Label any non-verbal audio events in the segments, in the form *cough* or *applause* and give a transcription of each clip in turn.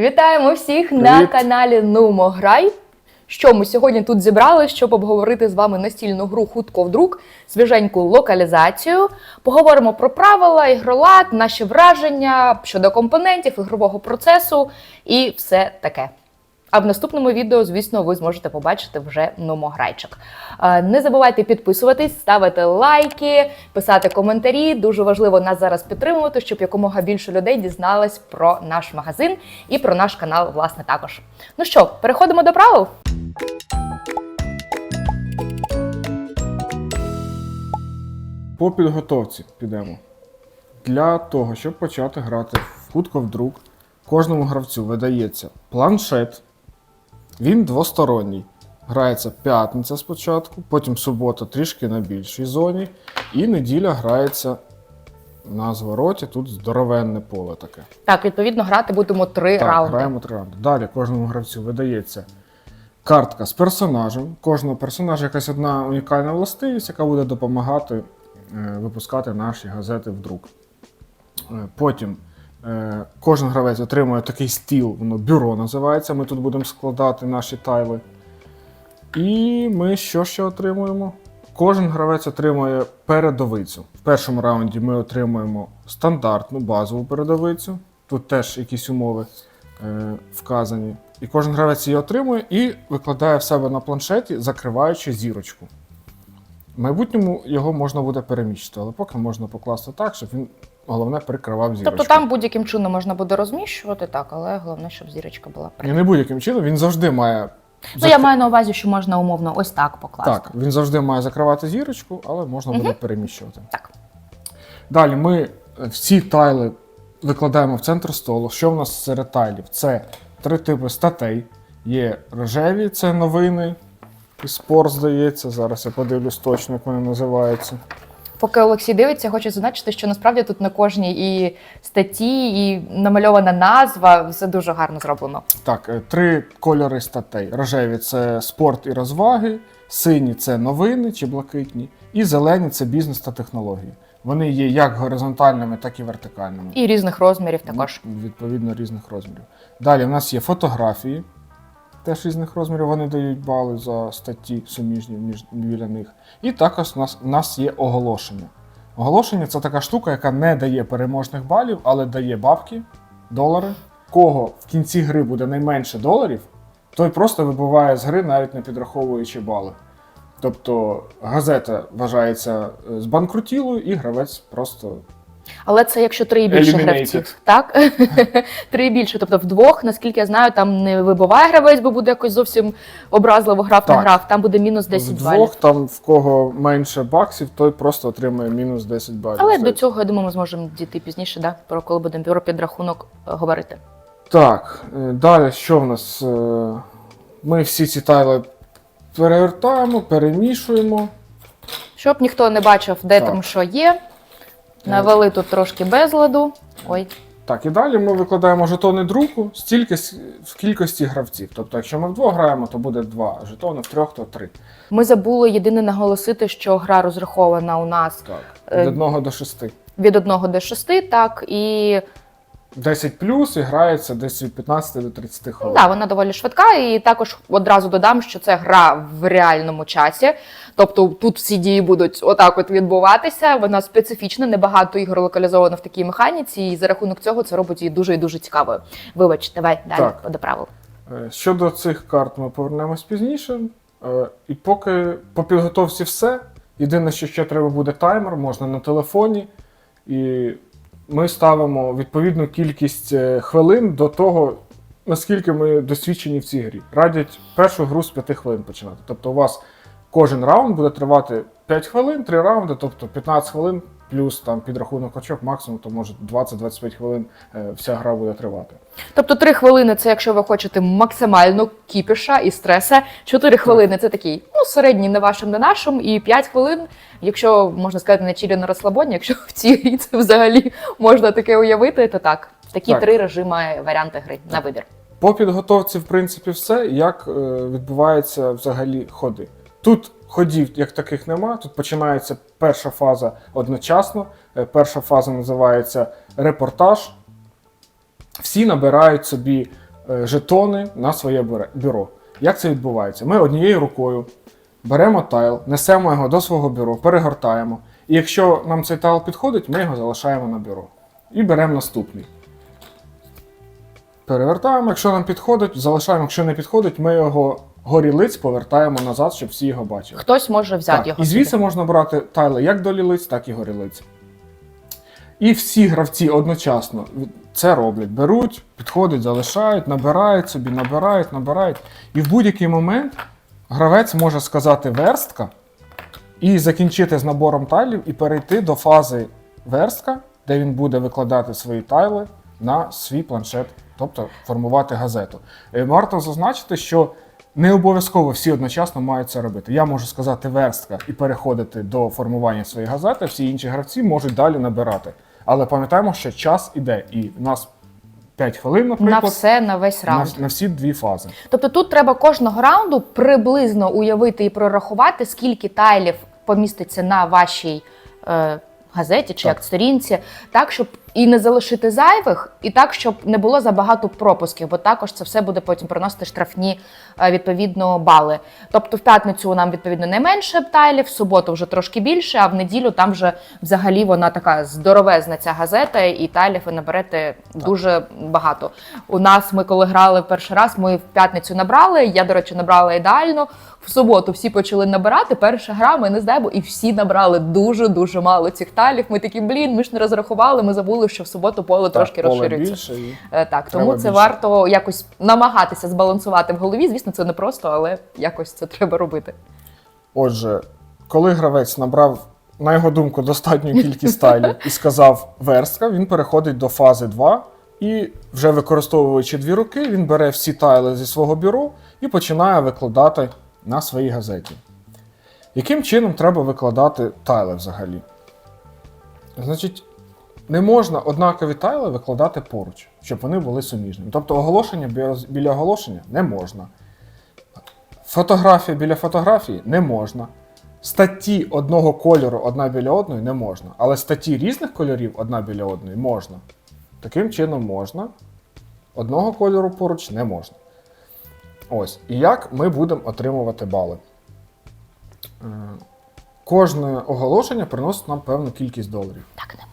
Вітаємо всіх на каналі Нумо Грай. Що ми сьогодні тут зібрали, щоб обговорити з вами настільну гру хутко вдруг, свіженьку локалізацію. Поговоримо про правила, ігролад, наші враження щодо компонентів, ігрового процесу і все таке. А в наступному відео, звісно, ви зможете побачити вже номограйчик. Е, Не забувайте підписуватись, ставити лайки, писати коментарі. Дуже важливо нас зараз підтримувати, щоб якомога більше людей дізналось про наш магазин і про наш канал, власне, також. Ну що, переходимо до правил? По підготовці підемо. Для того, щоб почати грати в хутко вдруг, кожному гравцю видається планшет. Він двосторонній. Грається п'ятниця спочатку, потім субота трішки на більшій зоні, і неділя грається на звороті. Тут здоровенне поле таке. Так, відповідно, грати будемо три Так, раунди. граємо три раунди. Далі кожному гравцю видається картка з персонажем. Кожного персонажа якась одна унікальна властивість, яка буде допомагати е, випускати наші газети в друк. Е, потім кожен гравець отримує такий стіл, воно бюро називається. Ми тут будемо складати наші тайли. І ми що ще отримуємо? Кожен гравець отримує передовицю. В першому раунді ми отримуємо стандартну базову передовицю. Тут теж якісь умови е, вказані. І кожен гравець її отримує і викладає в себе на планшеті, закриваючи зірочку. В майбутньому його можна буде переміщити, але поки можна покласти так, щоб він головне прикривав зірочку. Тобто там будь-яким чином можна буде розміщувати, так, але головне, щоб зірочка була при. І не будь-яким чином, він завжди має. Ну, я маю на увазі, що можна умовно ось так покласти. Так, він завжди має закривати зірочку, але можна буде переміщувати. Так. Далі ми е, всі тайли викладаємо в центр столу. Що в нас серед тайлів? Це три типи статей. Є рожеві, це новини. І спорт, здається. Зараз я подивлюсь точно, як вони називаються. Поки Олексій дивиться, хочу зазначити, що насправді тут на кожній і статті, і намальована назва, все дуже гарно зроблено. Так, е, три кольори статей. Рожеві це спорт і розваги, сині це новини чи блакитні, і зелені це бізнес та технології. Вони є як горизонтальними, так і вертикальними. І різних розмірів також. Ну, Відповідно різних розмірів. Далі в нас є фотографії, теж різних розмірів. Вони дають бали за статті суміжні між біля них. І також у нас, у нас є оголошення. Оголошення це така штука, яка не дає переможних балів, але дає бабки, долари. Кого в кінці гри буде найменше доларів, той просто вибуває з гри, навіть не підраховуючи бали. Тобто газета вважається е, збанкрутілою, і гравець просто Але це якщо три і більше Eliminated. гравців. Так? *laughs* три і більше. Тобто вдвох, наскільки я знаю, там не вибиває гравець, бо буде якось зовсім образливо грав, не Так. грав. Там буде мінус 10 балів. Вдвох, там в кого менше баксів, той просто отримує мінус 10 балів. Але до цього, я думаю, ми зможемо дійти пізніше, да? про коли будемо про підрахунок е, говорити. Так, е, далі що в нас? Е, Ми всі ці тайли перевертаємо, перемішуємо. Щоб ніхто не бачив, де Так. там що є. Навели тут трошки безладу. Ой, Так, і далі ми викладаємо жетони друку стільки в кількості гравців. Тобто, якщо ми вдвох граємо, то буде два жетони, в трьох, то три. Ми забули єдине наголосити, що гра розрахована у нас Так. Е, Від одного до шести. від одного до шести, так, і 10 плюс і грається десь від 15 до 30 хвилин. да, вона доволі швидка. І також одразу додам, що це гра в реальному часі. Тобто тут всі дії будуть отак от відбуватися. Вона специфічна, небагато ігор локалізовано в такій механіці, і за рахунок цього це робить її дуже і дуже цікавою. Вибач, давай далі Так. до правил. Е, Щодо цих карт ми повернемось пізніше. Е, І поки по підготовці все. Єдине, що ще треба буде таймер, можна на телефоні. І ми ставимо відповідну кількість е, хвилин до того, наскільки ми досвідчені в цій грі. Радять першу гру з 5 хвилин починати. Тобто у вас кожен раунд буде тривати 5 хвилин, 3 раунди, тобто 15 хвилин плюс там підрахунок очок, максимум, то може 20-25 хвилин е, вся гра буде тривати. Тобто три хвилини це якщо ви хочете максимально кіпіша і стреса. Чотири хвилини це такий, ну, середній не вашим, не нашим, і п'ять хвилин, якщо можна сказати, на чілі на розслабоні, якщо в цій грі це взагалі можна таке уявити, то так. Такі Так. три режими варіанти гри на вибір. По підготовці, в принципі, все, як е, відбуваються взагалі ходи. Тут ходів як таких нема. Тут починається перша фаза одночасно. Е, Перша фаза називається репортаж. Всі набирають собі е, жетони на своє бюро. Як це відбувається? Ми однією рукою беремо тайл, несемо його до свого бюро, перегортаємо. І якщо нам цей тайл підходить, ми його залишаємо на бюро. І беремо наступний. Перевертаємо, якщо нам підходить, залишаємо, якщо не підходить, ми його горі лиць повертаємо назад, щоб всі його бачили. Хтось може взяти Так, його. і звідси собі. можна брати тайли як до лілиць, так і горілиць. І всі гравці одночасно це роблять. Беруть, підходять, залишають, набирають собі, набирають, набирають. І в будь-який момент гравець може сказати верстка і закінчити з набором тайлів і перейти до фази верстка, де він буде викладати свої тайли на свій планшет, тобто формувати газету. Е, Варто зазначити, що не обов'язково всі одночасно мають це робити. Я можу сказати верстка і переходити до формування своєї газети, всі інші гравці можуть далі набирати. Але пам'ятаємо, що час іде, і в нас 5 хвилин, на все на весь на, на всі дві фази. Тобто тут треба кожного раунду приблизно уявити і прорахувати, скільки тайлів поміститься на вашій е, газеті чи Так. як сторінці, так щоб і не залишити зайвих, і так, щоб не було забагато пропусків, бо також це все буде потім приносити штрафні е, відповідно бали. Тобто в п'ятницю нам відповідно найменше тайлів, в суботу вже трошки більше, а в неділю там вже взагалі вона така здоровезна ця газета, і тайлів ви наберете дуже багато. У нас ми коли грали перший раз, ми в п'ятницю набрали. Я, до речі, набрала ідеально. В суботу всі почали набирати. Перша гра ми не знаємо, і всі набрали дуже дуже мало цих талів. Ми такі, блін, ми ж не розрахували. Ми забули, що в суботу поле трошки поле розширюється. більше і- Е, Так, тому це варто якось намагатися збалансувати в голові. Звісно, це не просто, але якось це треба робити. Отже, коли гравець набрав, на його думку, достатню кількість тайлів і сказав верстка, він переходить до фази 2 і, вже використовуючи дві руки, він бере всі тайли зі свого бюро і починає викладати на своїй газеті. Яким чином треба викладати тайли взагалі? Значить, не можна однакові тайли викладати поруч, щоб вони були суміжними. Тобто оголошення біля- оголошення не можна. Фотографія біля фотографії не можна. Статті одного кольору одна біля одної не можна. Але статті різних кольорів одна біля одної можна. Таким чином можна. Одного кольору поруч не можна. Ось. І як ми будемо отримувати бали? Е, Кожне оголошення приносить нам певну кількість доларів. Так не.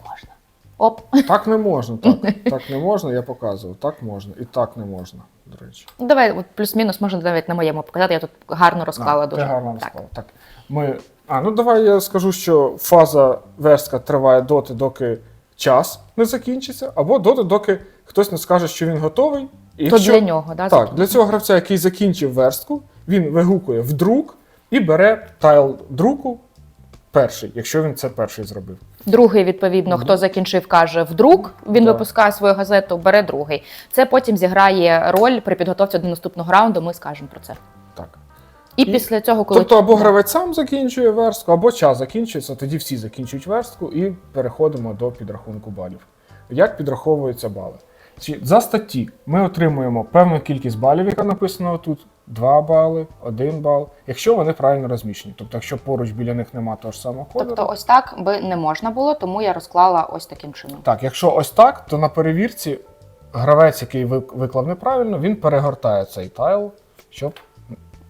Оп. Так не можна, так. *laughs* Так не можна, я показував. Так можна. І так не можна, до речі. Давай, от плюс-мінус, можна навіть на моєму показати. Я тут гарно розклала А, дуже. Ти гарно так. розклала. Так. Ми... А, ну давай я скажу, що фаза верстка триває доти, доки час не закінчиться, або доти, доки хтось не скаже, що він готовий. І То якщо- для нього, да, Так, для цього гравця, який закінчив верстку, він вигукує в друк і бере тайл друку перший, якщо він це перший зробив. Другий, відповідно, хто закінчив, каже вдруг. Він Так. випускає свою газету, бере другий. Це потім зіграє роль при підготовці до наступного раунду. Ми скажемо про це. Так. І, І- після цього, коли Тобто або гравець сам закінчує верстку, або час закінчується, тоді всі закінчують верстку і переходимо до підрахунку балів. Як підраховуються бали? За статті ми отримуємо певну кількість балів, яка написана тут: 2 бали, 1 бал, якщо вони правильно розміщені. Тобто, якщо поруч біля них немає того ж самого кольору. тобто, ось так би не можна було, тому я розклала ось таким чином. Так, якщо ось так, то на перевірці гравець, який вик- виклав неправильно, він перегортає цей тайл, щоб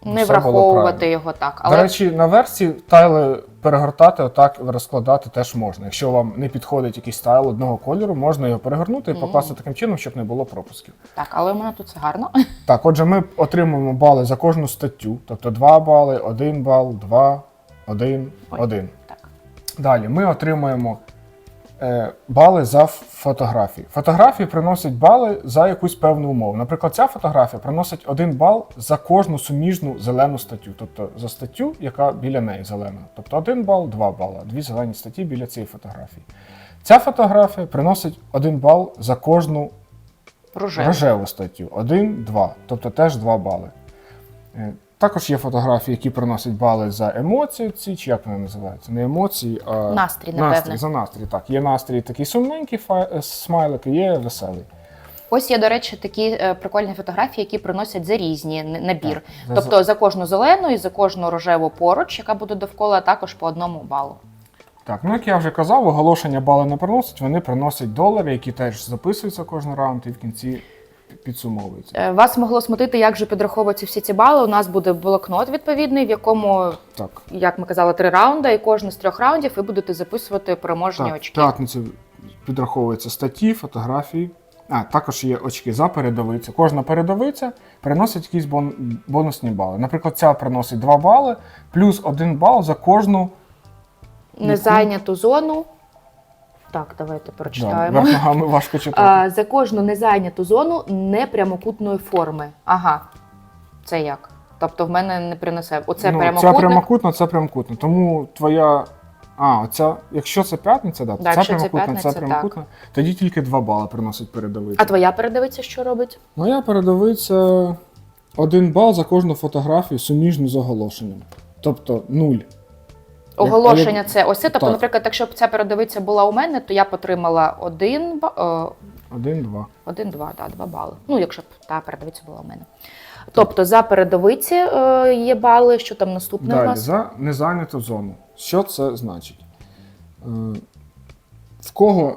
Не все враховувати було його так. До речі, на версії тайли перегортати, отак розкладати теж можна. Якщо вам не підходить якийсь стайл одного кольору, можна його перегорнути і покласти таким чином, щоб не було пропусків. так, але у мене тут все гарно. Так, отже, ми отримуємо бали за кожну статтю, тобто 2 бали, 1 бал, 2, 1, Ой. 1. Так. Далі ми отримуємо бали за фотографії. Фотографії приносять бали за якусь певну умову. Наприклад, ця фотографія приносить один бал за кожну суміжну зелену статтю, тобто за статтю, яка біля неї зелена. Тобто один бал, два бала, дві зелені статті біля цієї фотографії. Ця фотографія приносить один бал за кожну Рожевий. рожеву статтю. Один, два. Тобто теж два бали. Також є фотографії, які приносять бали за емоції, ці, чи як вони називаються? Не емоції, а Настрій, напевне. настрій, за настрій. Так, є настрій такий сумненький фа- е, смайлик, і є веселий. Ось є, до речі, такі е, прикольні фотографії, які приносять за різні набір. За- Тобто за кожну зелену і за кожну рожеву поруч, яка буде довкола, також по одному балу. Так, ну як я вже казав, оголошення бали не приносять, вони приносять долари, які теж записуються кожен раунд, і в кінці підсумовується. Е, Вас могло смутити, як же підраховуються всі ці бали. У нас буде блокнот відповідний, в якому, Так. як ми казали, три раунди, і кожен з трьох раундів ви будете записувати переможні Так, очки. п'ятницю підраховуються статті, фотографії. А, також є очки за передовицю. Кожна передовиця приносить якісь бон- бонусні бали. Наприклад, ця приносить 2 бали, плюс 1 бал за кожну Незайняту зону. Так, давайте прочитаємо. верх *laughs* ногами важко читати. А, за кожну незайняту зону непрямокутної форми. Ага. Це як? Тобто в мене не принесе. Оце Ну, прямокутник. Ця прямокутна, це прямокутна. Тому твоя. А, оця, якщо це п'ятниця, да, Да, це прямокутна, це прямокутна, тоді тільки 2 бали приносить передовиця. А твоя передивиться, що робить? Моя передовиця 1 бал за кожну фотографію суміжну з оголошенням. Тобто 0. Оголошення це ось це. Тобто, Так. наприклад, якщо б ця передовиця була у мене, то я б отримала один, ба- е, 1-2. один, два, да, два бали. Ну, якщо б та передовиця була у мене. Тобто за передовиці е, є бали, що там наступне у нас? за незайняту зону. Що це значить? Е, В кого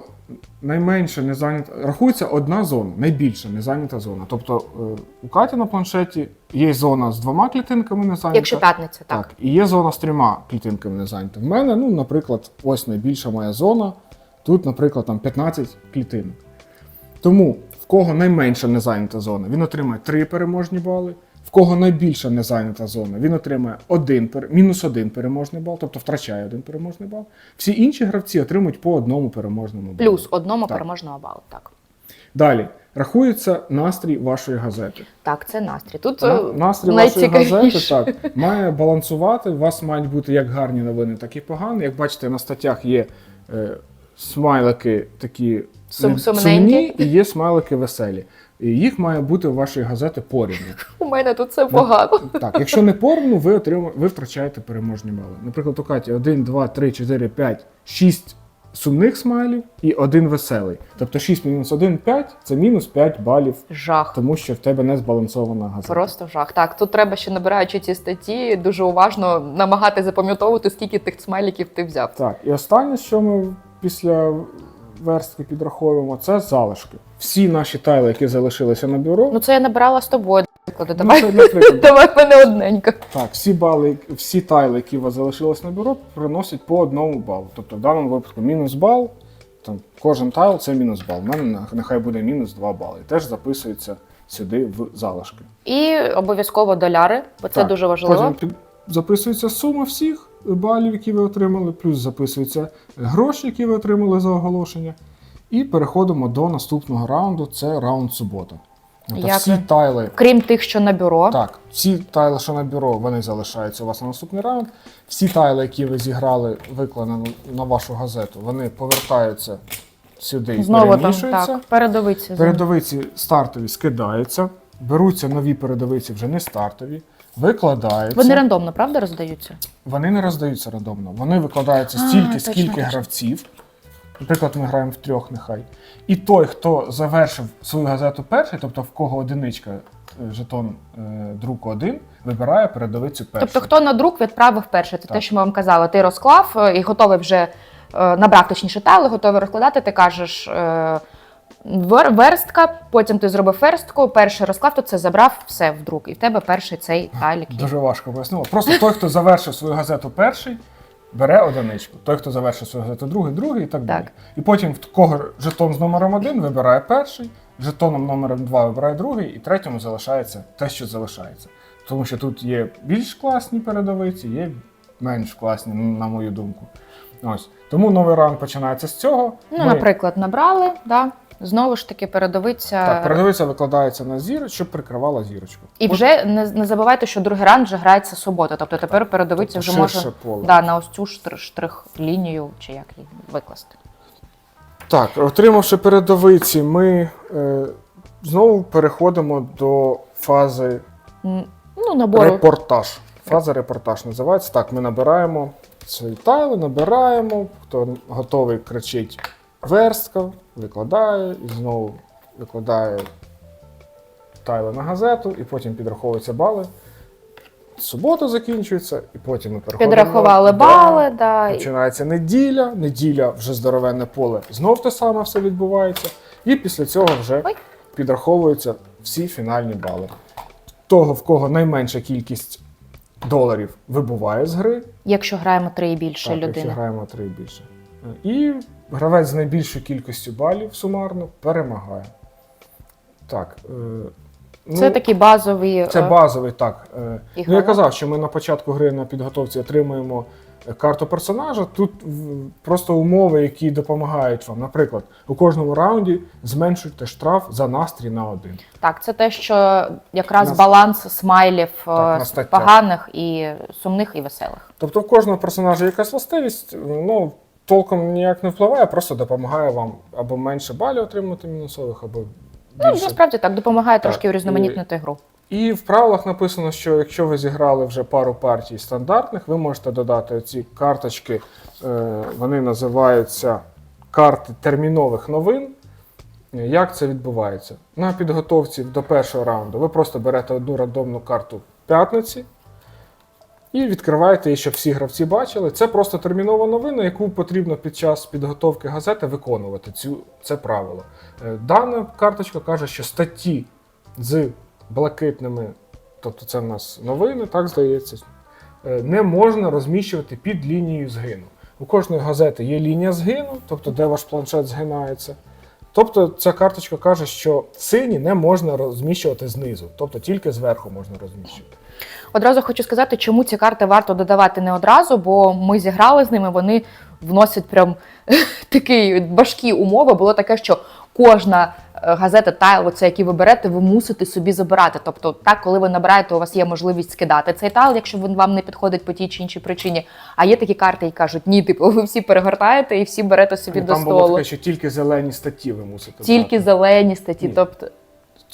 найменше незайнята. Рахується одна зона, найбільша незайнята зона. Тобто е, у Каті на планшеті є зона з двома клітинками незайнята. Якщо п'ятниця, так. Так, і є зона з трьома клітинками не зайнята. В мене, ну, наприклад, ось найбільша моя зона. Тут, наприклад, там 15 клітинок. Тому в кого найменша незайнята зона, він отримає 3 переможні бали. Кого найбільша незайнята зона, він отримає один, мінус один переможний бал, тобто втрачає один переможний бал. Всі інші гравці отримують по одному переможному балу. Плюс одному Так. переможного балу. Так. Далі рахується настрій вашої газети. Так, це настрій. Тут На- е, Настрій вашої газети так, має балансувати. У вас мають бути як гарні новини, так і погані. Як бачите, на статтях є е, смайлики такі Сум- сумні і є смайлики веселі. І їх має бути у вашої газети порівну. У мене тут все погано. Так, якщо не порівну, ви отримуєте, ви втрачаєте переможні бали. Наприклад, у Каті 1, 2, 3, 4, 5, 6 сумних смайлів і один веселий. Тобто 6 мінус 1 5 це мінус 5 балів, Жах. тому що в тебе не збалансована газета. Просто жах. Так, тут треба ще набираючи ці статті, дуже уважно намагати запам'ятовувати, скільки тих смайликів ти взяв. Так, і останнє, що ми після верстки підраховуємо, це залишки. Всі наші тайли, які залишилися на бюро, Ну це я набирала з тобою. Прикладу. ну, Давай, це *laughs* давай мене одненько. Так, всі бали, всі тайли, які у вас залишились на бюро, приносять по одному балу. Тобто в даному випадку мінус бал, там кожен тайл це мінус бал. У мене нехай буде мінус 2 бали. Теж записується сюди в залишки. І обов'язково доляри, бо це Так, дуже важливо. Потім записується сума всіх балів, які ви отримали, плюс записуються гроші, які ви отримали за оголошення. І переходимо до наступного раунду. Це раунд субота. Як всі тайли. Крім тих, що на бюро. Так, всі тайли, що на бюро, вони залишаються у вас на наступний раунд. Всі тайли, які ви зіграли, викладені на вашу газету, вони повертаються сюди і Знову там так, передовиці. Передовиці стартові скидаються, беруться нові передовиці, вже не стартові, викладаються. Вони рандомно, правда, роздаються? Вони не роздаються рандомно. Вони викладаються стільки, точно, скільки точно. гравців. Наприклад, ми граємо в трьох, нехай. І той, хто завершив свою газету перший, тобто в кого одиничка, е, жетон е, друку один, вибирає передовицю перший. Тобто, хто на друк відправив перше, це те, Так. що ми вам казали. Ти розклав е, і готовий вже е, набрав точніше тайли, готовий розкладати. Ти кажеш е, верстка, потім ти зробив верстку, перший розклав, то це забрав все в друк. І в тебе перший цей тайлік. є. Дуже важко пояснило. Просто той, хто завершив свою газету перший, бере одиничку. Той, хто завершив свою газету другий, другий і так, далі. І потім в кого жетон з номером один вибирає перший, жетоном номером два вибирає другий, і третьому залишається те, що залишається. Тому що тут є більш класні передовиці, є менш класні, на мою думку. Ось. Тому новий раунд починається з цього. Ну, Ми- наприклад, набрали, да. Знову ж таки передовиця. так, передовиця викладається на зірочку, щоб прикривала зірочку. І вже не, не забувайте, що другий раунд вже грається субота. Тобто тепер передовиця Тобто вже може поле. да, на ось цю штр- штрих-лінію, чи як її викласти. Так, отримавши передовиці, ми е, знову переходимо до фази М, Ну, набору. репортаж. Фаза репортаж називається. Так, ми набираємо свої тайли, набираємо. Хто готовий, кричить верстка, викладає і знову викладає тайли на газету, і потім підраховуються бали. Субота закінчується, і потім ми переходимо. Підрахували бали, да. Починається неділя, неділя вже здоровенне поле. Знов те саме все відбувається. І після цього вже Ой. підраховуються всі фінальні бали. Того, в кого найменша кількість доларів вибуває з гри, Якщо граємо три і більше так, якщо граємо три і більше. І гравець з найбільшою кількістю балів сумарно перемагає. Так. е, Це ну, такий базовий. це е, базовий, так. Е, Ну, я казав, що ми на початку гри на підготовці отримуємо карту персонажа. Тут просто умови, які допомагають вам. Наприклад, у кожному раунді зменшуйте штраф за настрій на один. Так, це те, що якраз Нас- баланс смайлів Так, поганих і сумних і веселих. Тобто в кожного персонажа якась властивість, ну, толком ніяк не впливає, просто допомагає вам або менше балів отримати мінусових, або Ну, більше. насправді так, допомагає Так, трошки урізноманітнити гру. І в правилах написано, що якщо ви зіграли вже пару партій стандартних, ви можете додати ці карточки, е, вони називаються карти термінових новин. Як це відбувається? На підготовці до першого раунду ви просто берете одну рандомну карту п'ятниці і відкриваєте її, щоб всі гравці бачили. Це просто термінова новина, яку потрібно під час підготовки газети виконувати. Цю, це правило. Е, Дана карточка каже, що статті з блакитними, тобто це в нас новини, так здається, е, не можна розміщувати під лінією згину. У кожної газети є лінія згину, тобто де ваш планшет згинається. Тобто ця карточка каже, що сині не можна розміщувати знизу, тобто тільки зверху можна розміщувати. Одразу хочу сказати, чому ці карти варто додавати не одразу, бо ми зіграли з ними, вони вносять прям *laughs* такі важкі умови. Було таке, що кожна е, газета тайл, оце, які ви берете, ви мусите собі забирати. Тобто, так, коли ви набираєте, у вас є можливість скидати цей тайл, якщо він вам не підходить по тій чи іншій причині. А є такі карти, які кажуть, ні, типу, ви всі перегортаєте і всі берете собі Ну, до Там було таке, що тільки зелені статті ви мусите Тільки брати. зелені статті. Ні. Тобто,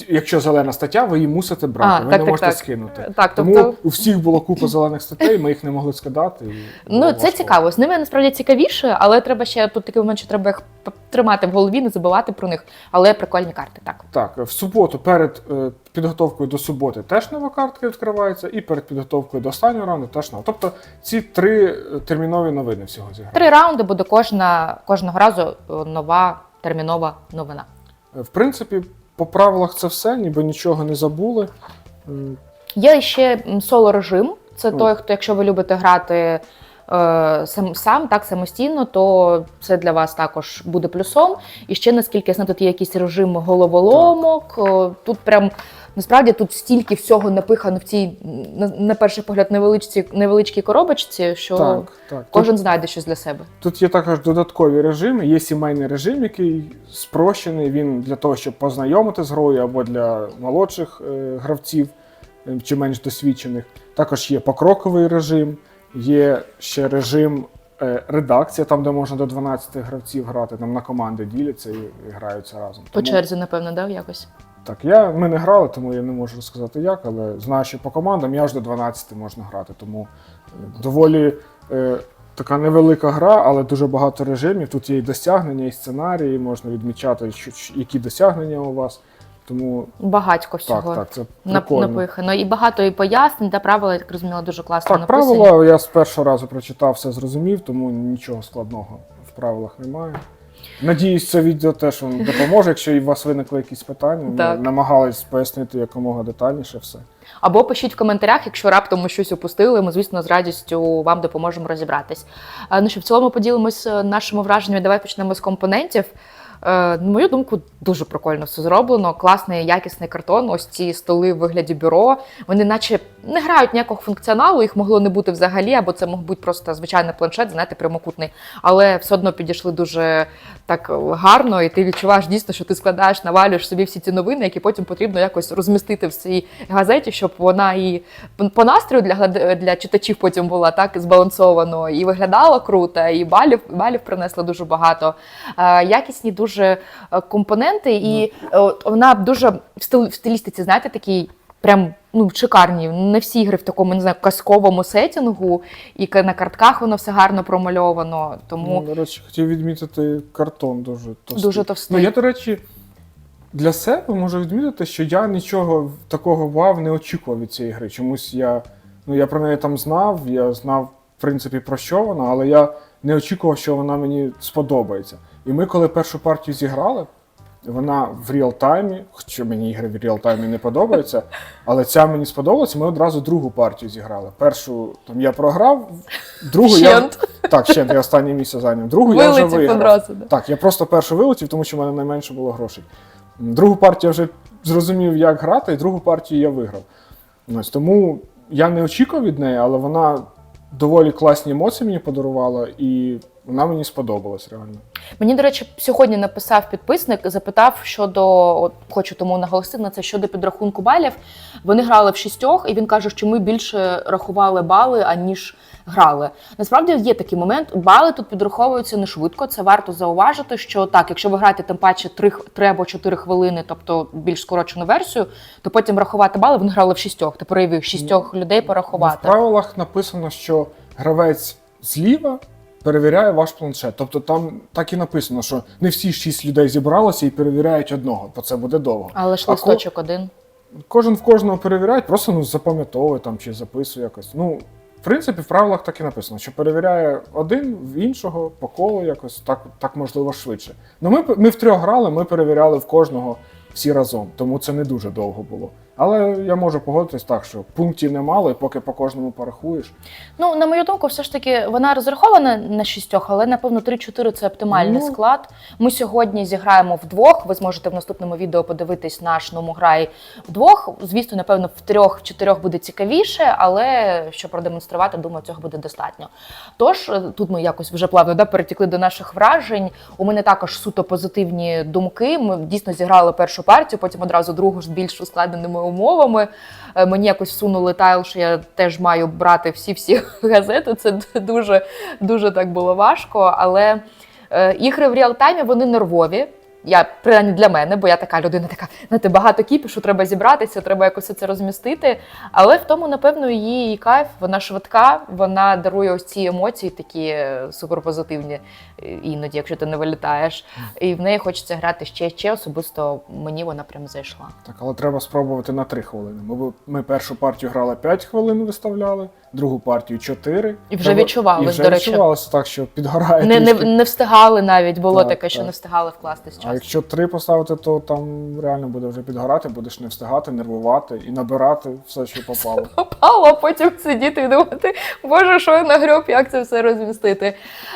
Якщо зелена стаття, ви її мусите брати, А, ви так, не так, можете так. скинути. Так, Тому тобто- у всіх було купа зелених статей, ми їх не могли скидати. І Ну, це важко. цікаво. З ними насправді цікавіше, але треба ще тут такий момент, що треба їх тримати в голові, не забувати про них. Але прикольні карти, так. Так, в суботу перед е, підготовкою до суботи теж нова картка відкривається, і перед підготовкою до останнього раунду теж нова. Тобто ці три е, термінові новини всього зіграли. Три раунди буде кожна кожного разу е, нова термінова новина. В принципі, по правилах це все, ніби нічого не забули. Є ще соло режим. Це Ой. той, хто, якщо ви любите грати е, сам, сам так самостійно, то це для вас також буде плюсом. І ще наскільки я знаю, тут є якийсь режим головоломок. Тут прям насправді тут стільки всього напихано в цій на, на перший погляд невеличкій, невеличкій коробочці, що Так, так. Тут, кожен знайде щось для себе. тут є також додаткові режими. Є сімейний режим, який спрощений. Він для того, щоб познайомити з грою або для молодших е, гравців е, чи менш досвідчених. Також є покроковий режим, є ще режим е, редакція, там, де можна до 12 гравців грати, там на команди діляться і, граються разом. По Тому- черзі, напевно, да, якось. Так, я, ми не грали, тому я не можу розказати як, але знаю, що по командам я аж до 12 можна грати. Тому е, доволі е, така невелика гра, але дуже багато режимів. Тут є і досягнення, і сценарії, можна відмічати, що, які досягнення у вас. Тому Багатько всього так, це прикольно. напихано. І багато і пояснень та правила, я так розуміла, дуже класно Так, написані. правила я з першого разу прочитав, все зрозумів, тому нічого складного в правилах немає. Надіюсь, це відео теж вам допоможе, якщо і у вас виникли якісь питання. Ми Так. намагались пояснити якомога детальніше все. Або пишіть в коментарях, якщо раптом ми щось упустили, ми, звісно, з радістю вам допоможемо розібратись. Е, Ну що, в цілому поділимось е, нашими враженнями. Давай почнемо з компонентів. Е, На мою думку, дуже прикольно все зроблено. Класний якісний картон. Ось ці столи в вигляді бюро. Вони, наче, не грають ніякого функціоналу, їх могло не бути взагалі, або це мог бути просто звичайний планшет, знаєте, прямокутний. Але все одно підійшли дуже так е, гарно, і ти відчуваєш дійсно, що ти складаєш, навалюєш собі всі ці новини, які потім потрібно якось розмістити в цій газеті, щоб вона і по настрою для для читачів потім була так збалансовано і виглядала круто, і балів балів принесла дуже багато. Е, якісні дуже е, компоненти, і е, вона дуже в стилістиці, знаєте, такий. Прям ну шикарні. Не всі ігри в такому не знаю казковому сетінгу, і на картках воно все гарно промальовано. Тому Ну, до речі, хотів відмітити картон дуже товстий. дуже товстий. Ну, я, до речі, для себе можу відмітити, що я нічого такого вау не очікував від цієї гри. Чомусь я, ну, я про неї там знав, я знав, в принципі, про що вона, але я не очікував, що вона мені сподобається. І ми, коли першу партію зіграли, Вона в реал-таймі, хоча мені ігри в реал-таймі не подобаються, але ця мені сподобалася. Ми одразу другу партію зіграли. Першу там я програв, другу я. Так, ще я останнє місце зайняв. Другу я вже Вилетів виграв. одразу. Да. Так, я просто першу вилетів, тому що в мене найменше було грошей. Другу партію я вже зрозумів, як грати, і другу партію я виграв. Ось, тому я не очікував від неї, але вона доволі класні емоції мені подарувала, і вона мені сподобалась реально. Мені, до речі, сьогодні написав підписник, запитав щодо, от хочу тому наголосити на це щодо підрахунку балів. Вони грали в шістьох, і він каже, що ми більше рахували бали, аніж грали. Насправді є такий момент. Бали тут підраховуються не швидко. Це варто зауважити, що так, якщо ви граєте тим паче 3, 3 або 4 хвилини, тобто більш скорочену версію, то потім рахувати бали. Вони грали в шістьох. Ти проявив шістьох людей В порахувати. правилах написано, що гравець зліва перевіряє ваш планшет. Тобто там так і написано, що не всі шість людей зібралися і перевіряють одного, бо це буде довго. Але ж А ко- листочок один. Кожен в кожного перевіряють, просто ну, запам'ятовує там чи записує якось. Ну, в принципі, в правилах так і написано, що перевіряє один в іншого по колу якось, так, так можливо швидше. Ну, ми, ми втрьох грали, ми перевіряли в кожного всі разом, тому це не дуже довго було. Але я можу погодитись так, що пунктів немало, і поки по кожному порахуєш. Ну, на мою думку, все ж таки вона розрахована на шістьох, але напевно 3-4 це оптимальний Ну. склад. Ми сьогодні зіграємо вдвох. Ви зможете в наступному відео подивитись наш номограй вдвох. Звісно, напевно, в трьох-чотирьох буде цікавіше, але щоб продемонструвати, думаю, цього буде достатньо. Тож е, тут ми якось вже плавно да, перетекли до наших вражень. У мене також суто позитивні думки. Ми дійсно зіграли першу партію, потім одразу другу з більш ускладненими умовами. Е, Мені якось всунули тайл, що я теж маю брати всі-всі *laughs* газети. Це дуже, дуже так було важко. Але е, ігри в реалтаймі вони нервові. Я принаймні для мене, бо я така людина, така знаєте, багато кіпішу, треба зібратися, треба якось це розмістити. Але в тому, напевно, її кайф, вона швидка, вона дарує ось ці емоції, такі е, суперпозитивні, е, іноді, якщо ти не вилітаєш. І в неї хочеться грати ще ще. Особисто мені вона прям зайшла. Так, але треба спробувати на 3 хвилини. Ми, ми першу партію грали 5 хвилин, виставляли, другу партію 4. І вже відчувалось, і вже до речі. відчувалося так, що підгорає. Не, не, трішки. не встигали навіть, було Так, таке, що так. не встигали вкластись А час. якщо три поставити, то там реально буде вже підгорати, будеш не встигати, нервувати і набирати все, що попало. *laughs* попало, а потім сидіти і думати, боже, що я нагреб, як це все розмістити.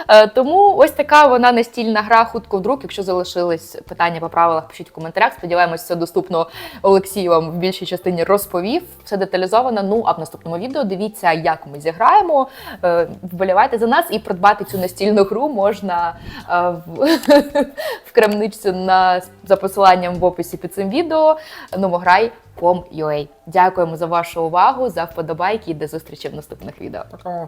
Е, тому ось така вона настільна гра хутко вдруг. Якщо залишились питання по правилах, пишіть в коментарях. Сподіваємось, все доступно. Олексій вам в більшій частині розповів. Все деталізовано. Ну а в наступному відео дивіться, як ми зіграємо. Е, вболівайте за нас і придбати цю настільну гру можна е, в, *laughs* в крамничці на за посиланням в описі під цим відео. Новограй.com.ua. Дякуємо за вашу увагу, за вподобайки і до зустрічі в наступних відео. Така